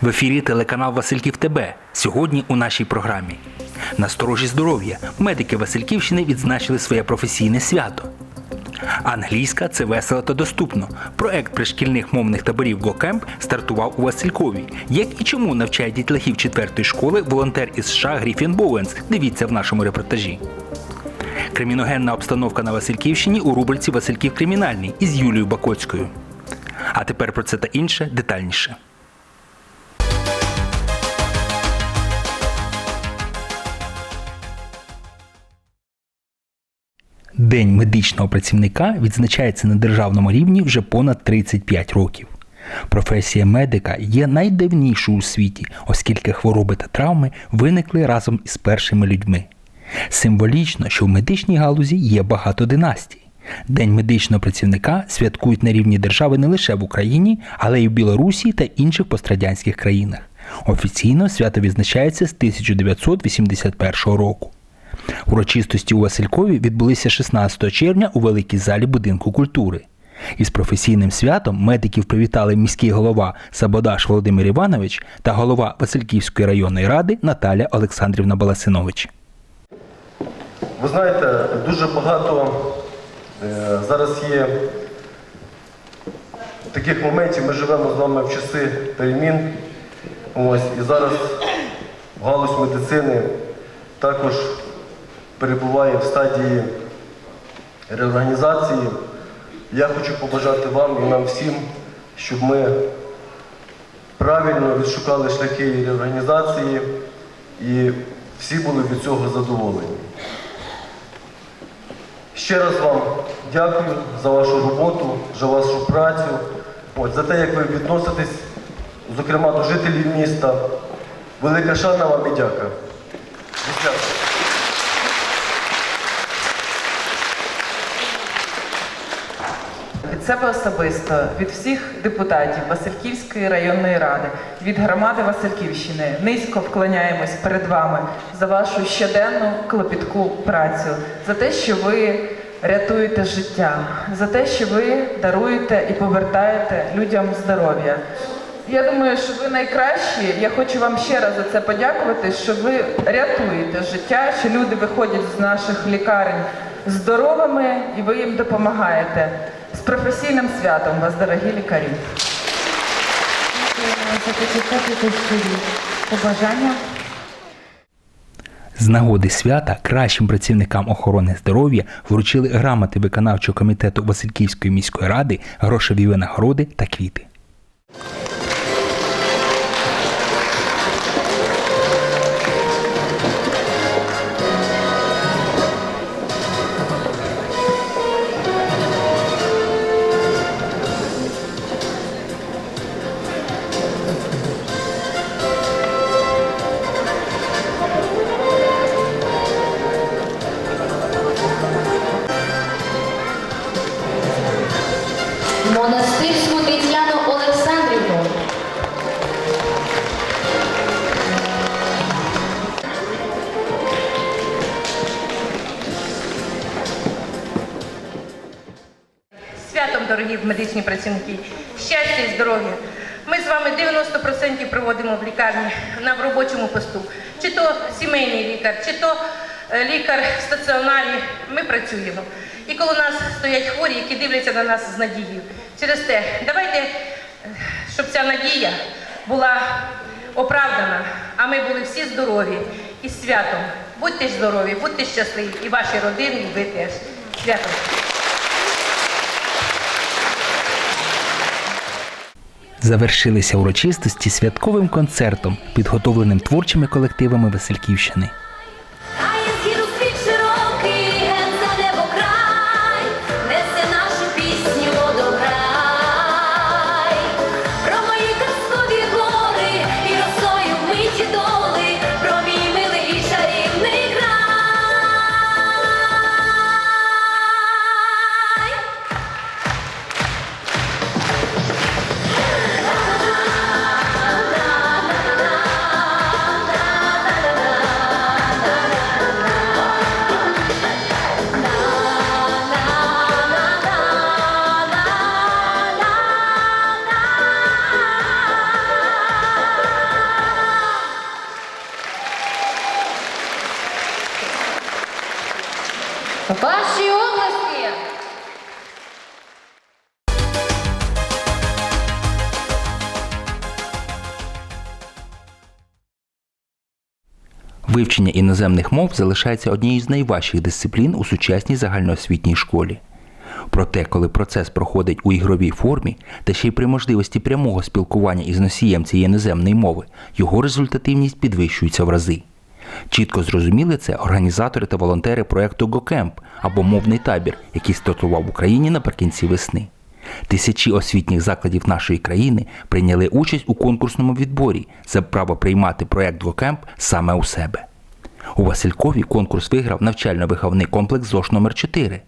В ефірі телеканал Васильків ТБ. Сьогодні у нашій програмі. Насторожі здоров'я. Медики Васильківщини відзначили своє професійне свято. Англійська це весело та доступно. Проект пришкільних мовних таборів GoCamp стартував у Василькові. Як і чому навчає дітлахів четвертої школи волонтер із США Гріфін Боуенс. Дивіться в нашому репортажі. Криміногенна обстановка на Васильківщині у рубриці Васильків кримінальний із Юлією Бакоцькою. А тепер про це та інше детальніше. День медичного працівника відзначається на державному рівні вже понад 35 років. Професія медика є найдавнішою у світі, оскільки хвороби та травми виникли разом із першими людьми. Символічно, що в медичній галузі є багато династій. День медичного працівника святкують на рівні держави не лише в Україні, але й в Білорусі та інших пострадянських країнах. Офіційно свято відзначається з 1981 року. Урочистості у Василькові відбулися 16 червня у великій залі будинку культури. Із професійним святом медиків привітали міський голова Сабодаш Володимир Іванович та голова Васильківської районної ради Наталя Олександрівна Баласинович. Ви знаєте, дуже багато е, зараз є таких моментів. Ми живемо з вами в часи перемін. Ось, і зараз галузь медицини також перебуває в стадії реорганізації. Я хочу побажати вам і нам всім, щоб ми правильно відшукали шляхи реорганізації і всі були від цього задоволені. Ще раз вам дякую за вашу роботу, за вашу працю, от, за те, як ви відноситесь, зокрема до жителів міста. Велика шана вам і дяка. Дякую. Від себе особисто, від всіх депутатів Васильківської районної ради, від громади Васильківщини низько вклоняємось перед вами за вашу щоденну клопітку працю, за те, що ви рятуєте життя, за те, що ви даруєте і повертаєте людям здоров'я. Я думаю, що ви найкращі. Я хочу вам ще раз за це подякувати, що ви рятуєте життя, що люди виходять з наших лікарень здоровими і ви їм допомагаєте. З професійним святом вас, дорогі лікарі. З нагоди свята кращим працівникам охорони здоров'я вручили грамоти виконавчого комітету Васильківської міської ради, грошові винагороди та квіти. Медичні працівники, щастя і здоров'я. Ми з вами 90% проводимо в лікарні на робочому посту. Чи то сімейний лікар, чи то е, лікар в стаціонарі. Ми працюємо. І коли нас стоять хворі, які дивляться на нас з надією. Через те, давайте, е, щоб ця надія була оправдана, а ми були всі здорові і святом. Будьте здорові, будьте щасливі, і ваші родини, і ви теж. Святом. Завершилися урочистості святковим концертом, підготовленим творчими колективами Васильківщини. Ваші області. Вивчення іноземних мов залишається однією з найважчих дисциплін у сучасній загальноосвітній школі. Проте, коли процес проходить у ігровій формі та ще й при можливості прямого спілкування із носієм цієї іноземної мови, його результативність підвищується в рази. Чітко зрозуміли це організатори та волонтери проекту GoCamp або мовний табір, який стартував в Україні наприкінці весни. Тисячі освітніх закладів нашої країни прийняли участь у конкурсному відборі за право приймати проект GoCamp саме у себе. У Василькові конкурс виграв навчально-виховний комплекс ЗОШ номер 4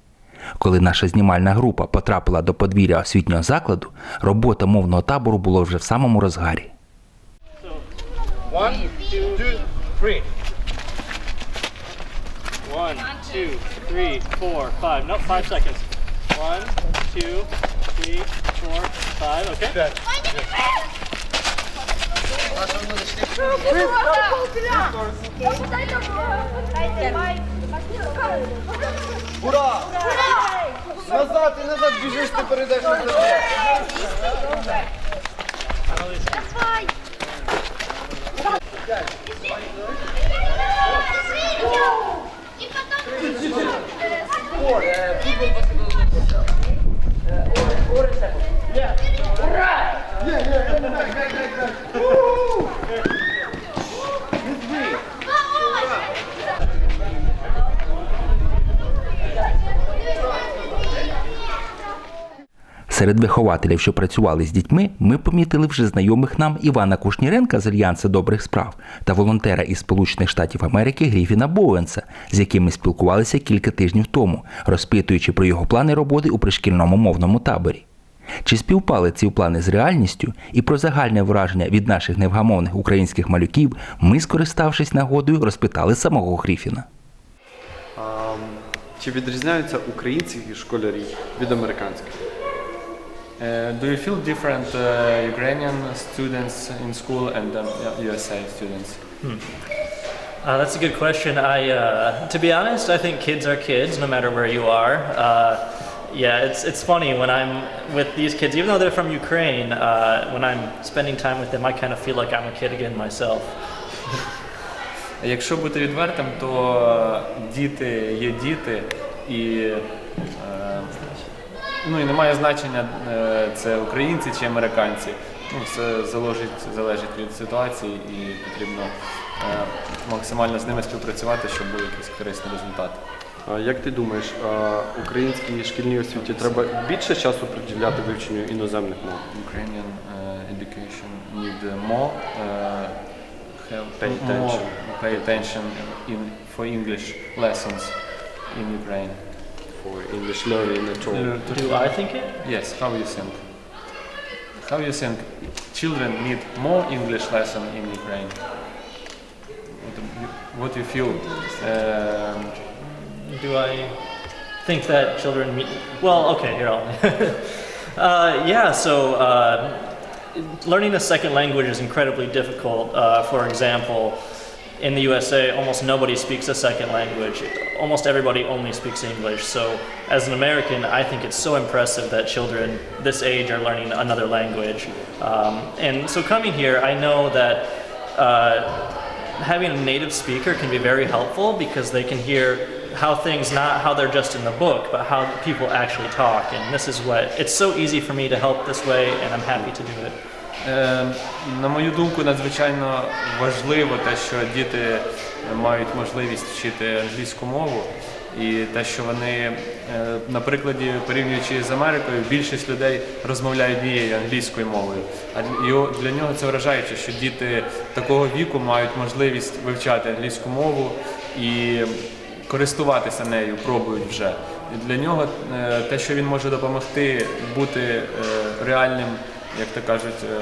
Коли наша знімальна група потрапила до подвір'я освітнього закладу, робота мовного табору була вже в самому розгарі. One, two, three. One, two, three, four, five. No, five seconds. One, two, three, four, five. Okay. Ура! Назад і назад біжиш, ти перейдеш на Ура! Серед вихователів, що працювали з дітьми, ми помітили вже знайомих нам Івана Кушніренка з Альянсу добрих справ та волонтера із Сполучених Штатів Америки Гріфіна Боуенса, з яким ми спілкувалися кілька тижнів тому, розпитуючи про його плани роботи у пришкільному мовному таборі. Чи співпали ці плани з реальністю і про загальне враження від наших невгамовних українських малюків ми, скориставшись нагодою, розпитали самого Гріфіна. Чи відрізняються українські школярі від американських? Uh, do you feel different uh, Ukrainian students in school and um, yeah, USA students? Uh, that's a good question. I, uh, to be honest, I think kids are kids, no matter where you are. Uh, yeah, it's it's funny when I'm with these kids, even though they're from Ukraine. Uh, when I'm spending time with them, I kind of feel like I'm a kid again myself. Якщо бути відвертим, то діти є діти, і, е, ну, і немає значення, е, це українці чи американці. Ну, все залежить, залежить від ситуації і потрібно е, максимально з ними співпрацювати, щоб був якийсь корисний результат. А Як ти думаєш, українській шкільній освіті треба більше часу приділяти вивченню іноземних мов? Ukrainian uh, education need more uh, have Pay more pay attention in for English lessons in Ukraine. For English learning at all? Do I think it? Yes, how you think? How you think children need more English lesson in Ukraine? What do you, feel? Um, Do I think that children meet? Well, okay, here I'll. uh, yeah, so uh, learning a second language is incredibly difficult. Uh, for example, in the USA, almost nobody speaks a second language. Almost everybody only speaks English. So, as an American, I think it's so impressive that children this age are learning another language. Um, and so, coming here, I know that. Uh, having a native speaker can be very helpful because they can hear how things not how they're just in the book but how people actually talk and this is what it's so easy for me to help this way and i'm happy to do it На мою думку, надзвичайно важливо те, що діти мають можливість вчити англійську мову, і те, що вони, е, на прикладі порівнюючи з Америкою, більшість людей розмовляють однією англійською мовою. А для нього це вражаюче, що діти такого віку мають можливість вивчати англійську мову і користуватися нею, пробують вже. І для нього е, те, що він може допомогти бути е, реальним, як то кажуть, е,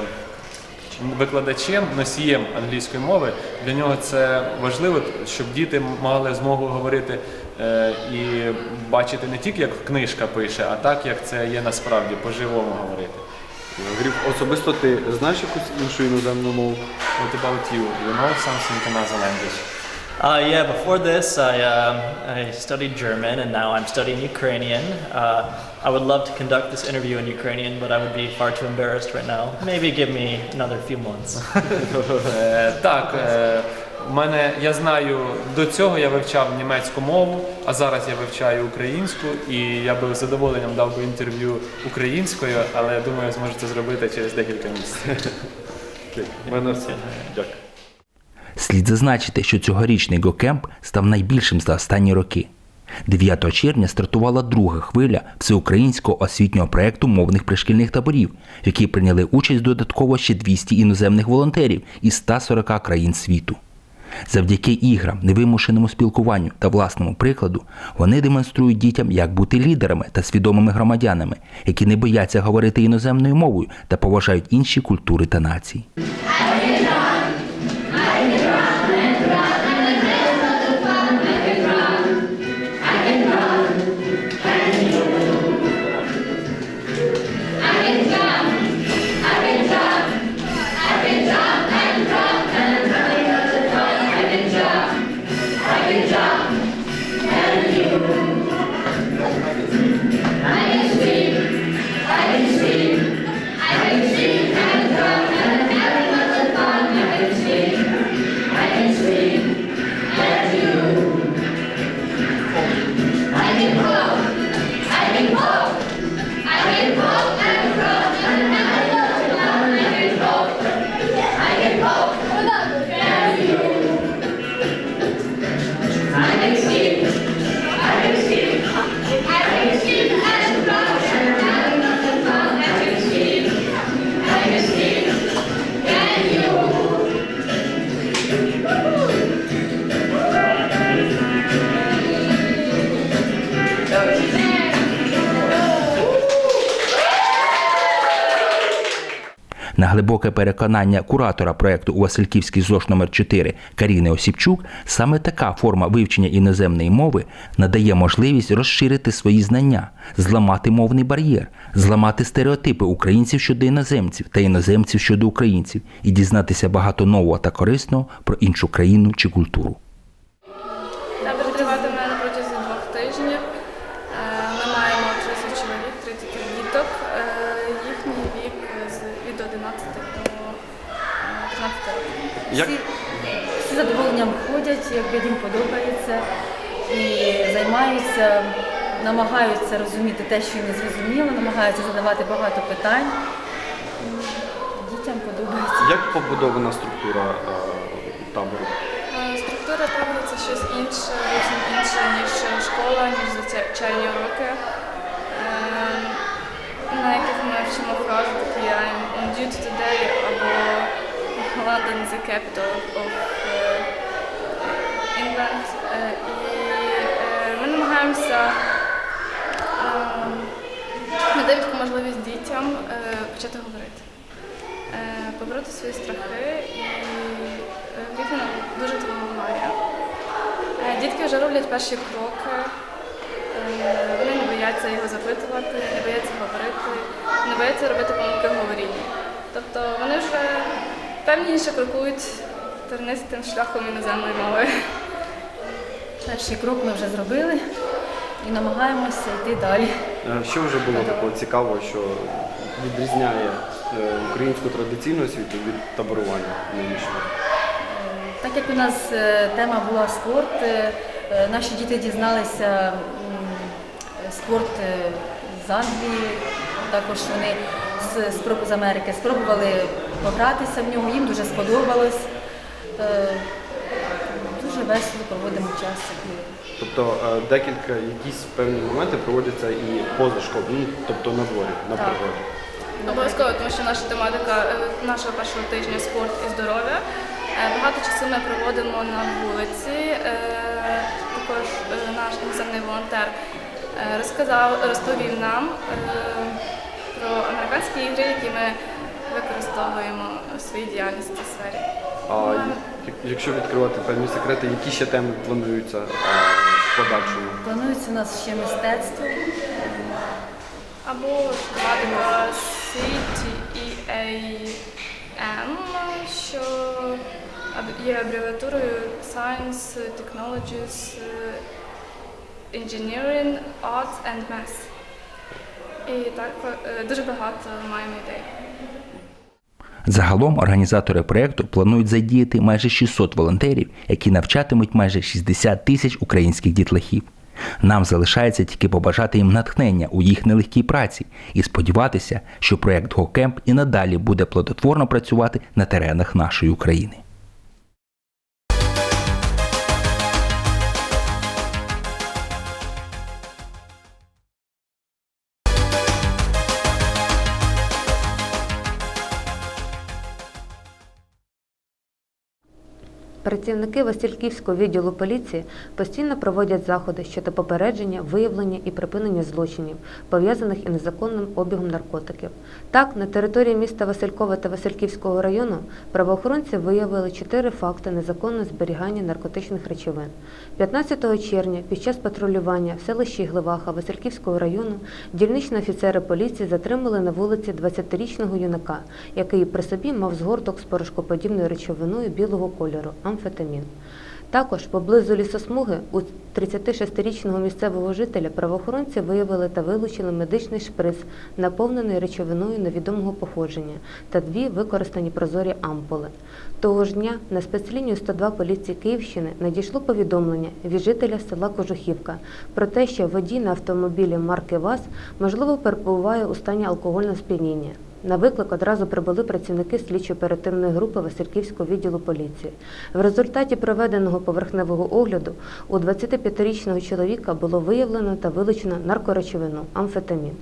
викладачем, носієм англійської мови, для нього це важливо, щоб діти мали змогу говорити е, і бачити не тільки як книжка пише, а так як це є насправді, по-живому говорити. Гриф, особисто ти знаєш якусь іншу іноземну мову? What about you? You know something another language? Uh, yeah, before this, I, um, I studied German and now I'm studying Ukrainian. Uh, I would love to conduct this interview in Ukrainian, but I would be far too embarrassed right now. Maybe give me another few months. Е, Так, е, мене я знаю, до цього я вивчав німецьку мову, а зараз я вивчаю українську, і я би з задоволенням дав би інтерв'ю українською, але я думаю, зможу це зробити через декілька місяців. У мене все. Дякую. Слід зазначити, що цьогорічний GoCamp став найбільшим за останні роки. 9 червня стартувала друга хвиля всеукраїнського освітнього проєкту мовних пришкільних таборів, в якій прийняли участь додатково ще 200 іноземних волонтерів із 140 країн світу. Завдяки іграм, невимушеному спілкуванню та власному прикладу вони демонструють дітям, як бути лідерами та свідомими громадянами, які не бояться говорити іноземною мовою та поважають інші культури та нації. На глибоке переконання куратора проєкту у Васильківський ЗОЖ номер 4 Каріни Осіпчук, саме така форма вивчення іноземної мови надає можливість розширити свої знання, зламати мовний бар'єр, зламати стереотипи українців щодо іноземців та іноземців щодо українців і дізнатися багато нового та корисного про іншу країну чи культуру. Триватиме на протязі двох тижнів. Е, Ми маємо 30 чоловік, 30 діток. Е, Їхній вік від 11 до е, 13 років. Як, Всі з задоволенням ходять, якби їм подобається, і займаються, намагаються розуміти те, що не зрозуміло, намагаються задавати багато питань. Дітям подобається. як побудована структура е, табору? Е, Структура табору щось інше, зовсім інше, ніж школа, ніж звичайні уроки, е, на яких ми вчимо фрази такі I'm on duty today або London the capital of е, England. Е, І е, ми намагаємося надати таку можливість дітям почати говорити побороти свої страхи і в їх вона дуже допомагає. Е, Дітки вже роблять перші кроки, е, вони не бояться його запитувати, не бояться говорити, не бояться робити помилки в говорінні. Тобто вони вже певніше крокують тернистим шляхом іноземної мови. Перший крок ми вже зробили і намагаємося йти далі. Е, Що вже було такого цікавого, що відрізняє українську традиційну освіту від таборування нинішнього? Так як у нас е, тема була спорт, е, е, наші діти дізналися спорт з Англії, також вони з, Америки спробували погратися в нього, їм дуже сподобалось. Дуже весело проводимо час. Тобто декілька якісь певні моменти проводяться і поза школою, ну, тобто на дворі, на Так. природі. Обов'язково, тому що наша тематика нашого першого тижня спорт і здоров'я. Е, Багато часу ми проводимо на вулиці. Е, Також е, наш іноземний волонтер розказав, розповів нам про американські ігри, які ми використовуємо у своїй діяльності в сфері. А якщо відкривати певні секрети, які ще теми плануються в подальшому? Планується у нас ще мистецтво. Або тематика CTEAM, що є абревіатурою Science, Technologies, е, Engineering, Arts and Math. І так е, дуже багато маємо ідей. Загалом організатори проєкту планують задіяти майже 600 волонтерів, які навчатимуть майже 60 тисяч українських дітлахів. Нам залишається тільки побажати їм натхнення у їх нелегкій праці і сподіватися, що проєкт GoCamp і надалі буде плодотворно працювати на теренах нашої України. Працівники Васильківського відділу поліції постійно проводять заходи щодо попередження, виявлення і припинення злочинів, пов'язаних із незаконним обігом наркотиків. Так, на території міста Василькова та Васильківського району правоохоронці виявили чотири факти незаконного зберігання наркотичних речовин. 15 червня під час патрулювання в селищі Гливаха Васильківського району дільничні офіцери поліції затримали на вулиці 20-річного юнака, який при собі мав згорток з порошкоподібною речовиною білого кольору амфетамін. Також поблизу лісосмуги у 36-річного місцевого жителя правоохоронці виявили та вилучили медичний шприц, наповнений речовиною невідомого походження, та дві використані прозорі ампули. Того ж дня на спецлінію 102 поліції Київщини надійшло повідомлення від жителя села Кожухівка про те, що водій на автомобілі марки ВАЗ можливо перебуває у стані алкогольного сп'яніння. На виклик одразу прибули працівники слідчо-оперативної групи Васильківського відділу поліції. В результаті проведеного поверхневого огляду у 25-річного чоловіка було виявлено та вилучено наркоречовину амфетамін.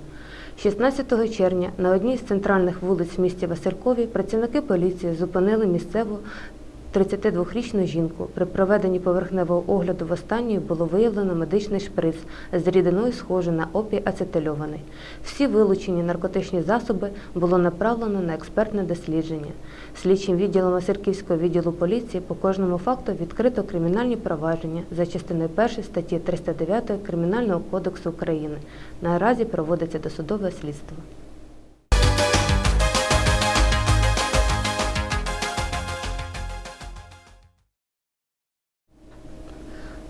16 червня на одній з центральних вулиць в місті Василькові працівники поліції зупинили місцеву 32-річну жінку. При проведенні поверхневого огляду в останньої було виявлено медичний шприц з рідиною, схожий на опій ацетильований. Всі вилучені наркотичні засоби було направлено на експертне дослідження. Слідчим відділом Васильківського відділу поліції по кожному факту відкрито кримінальні провадження за частиною 1 статті 309 Кримінального кодексу України. Наразі проводиться досудове слідство.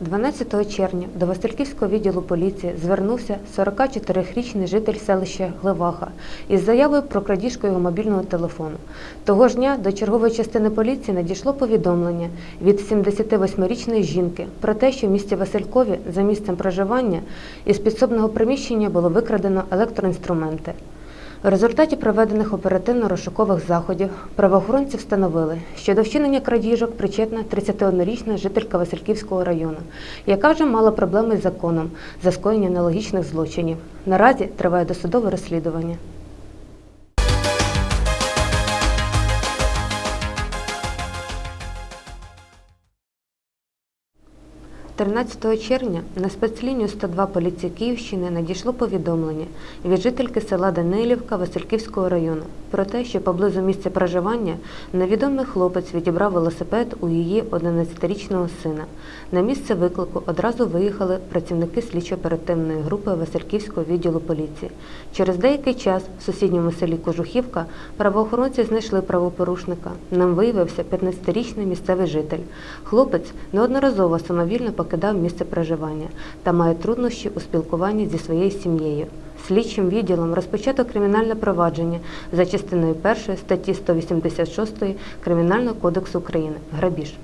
12 червня до Васильківського відділу поліції звернувся 44-річний житель селища Гливаха із заявою про крадіжку його мобільного телефону. Того ж дня до чергової частини поліції надійшло повідомлення від 78-річної жінки про те, що в місті Василькові за місцем проживання із підсобного приміщення було викрадено електроінструменти. В результаті проведених оперативно-розшукових заходів правоохоронці встановили, що до вчинення крадіжок причетна 31-річна жителька Васильківського району, яка вже мала проблеми з законом за скоєння аналогічних злочинів. Наразі триває досудове розслідування. – 13 червня на спецлінію 102 поліції Київщини надійшло повідомлення від жительки села Данилівка Васильківського району про те, що поблизу місця проживання невідомий хлопець відібрав велосипед у її 11-річного сина. На місце виклику одразу виїхали працівники слідчо-оперативної групи Васильківського відділу поліції. Через деякий час в сусідньому селі Кожухівка правоохоронці знайшли правопорушника. Ним виявився 15-річний місцевий житель. Хлопець неодноразово самовільно покидав місце проживання та має труднощі у спілкуванні зі своєю сім'єю. Слідчим відділом розпочато кримінальне провадження за частиною 1 статті 186 Кримінального кодексу України «Грабіж».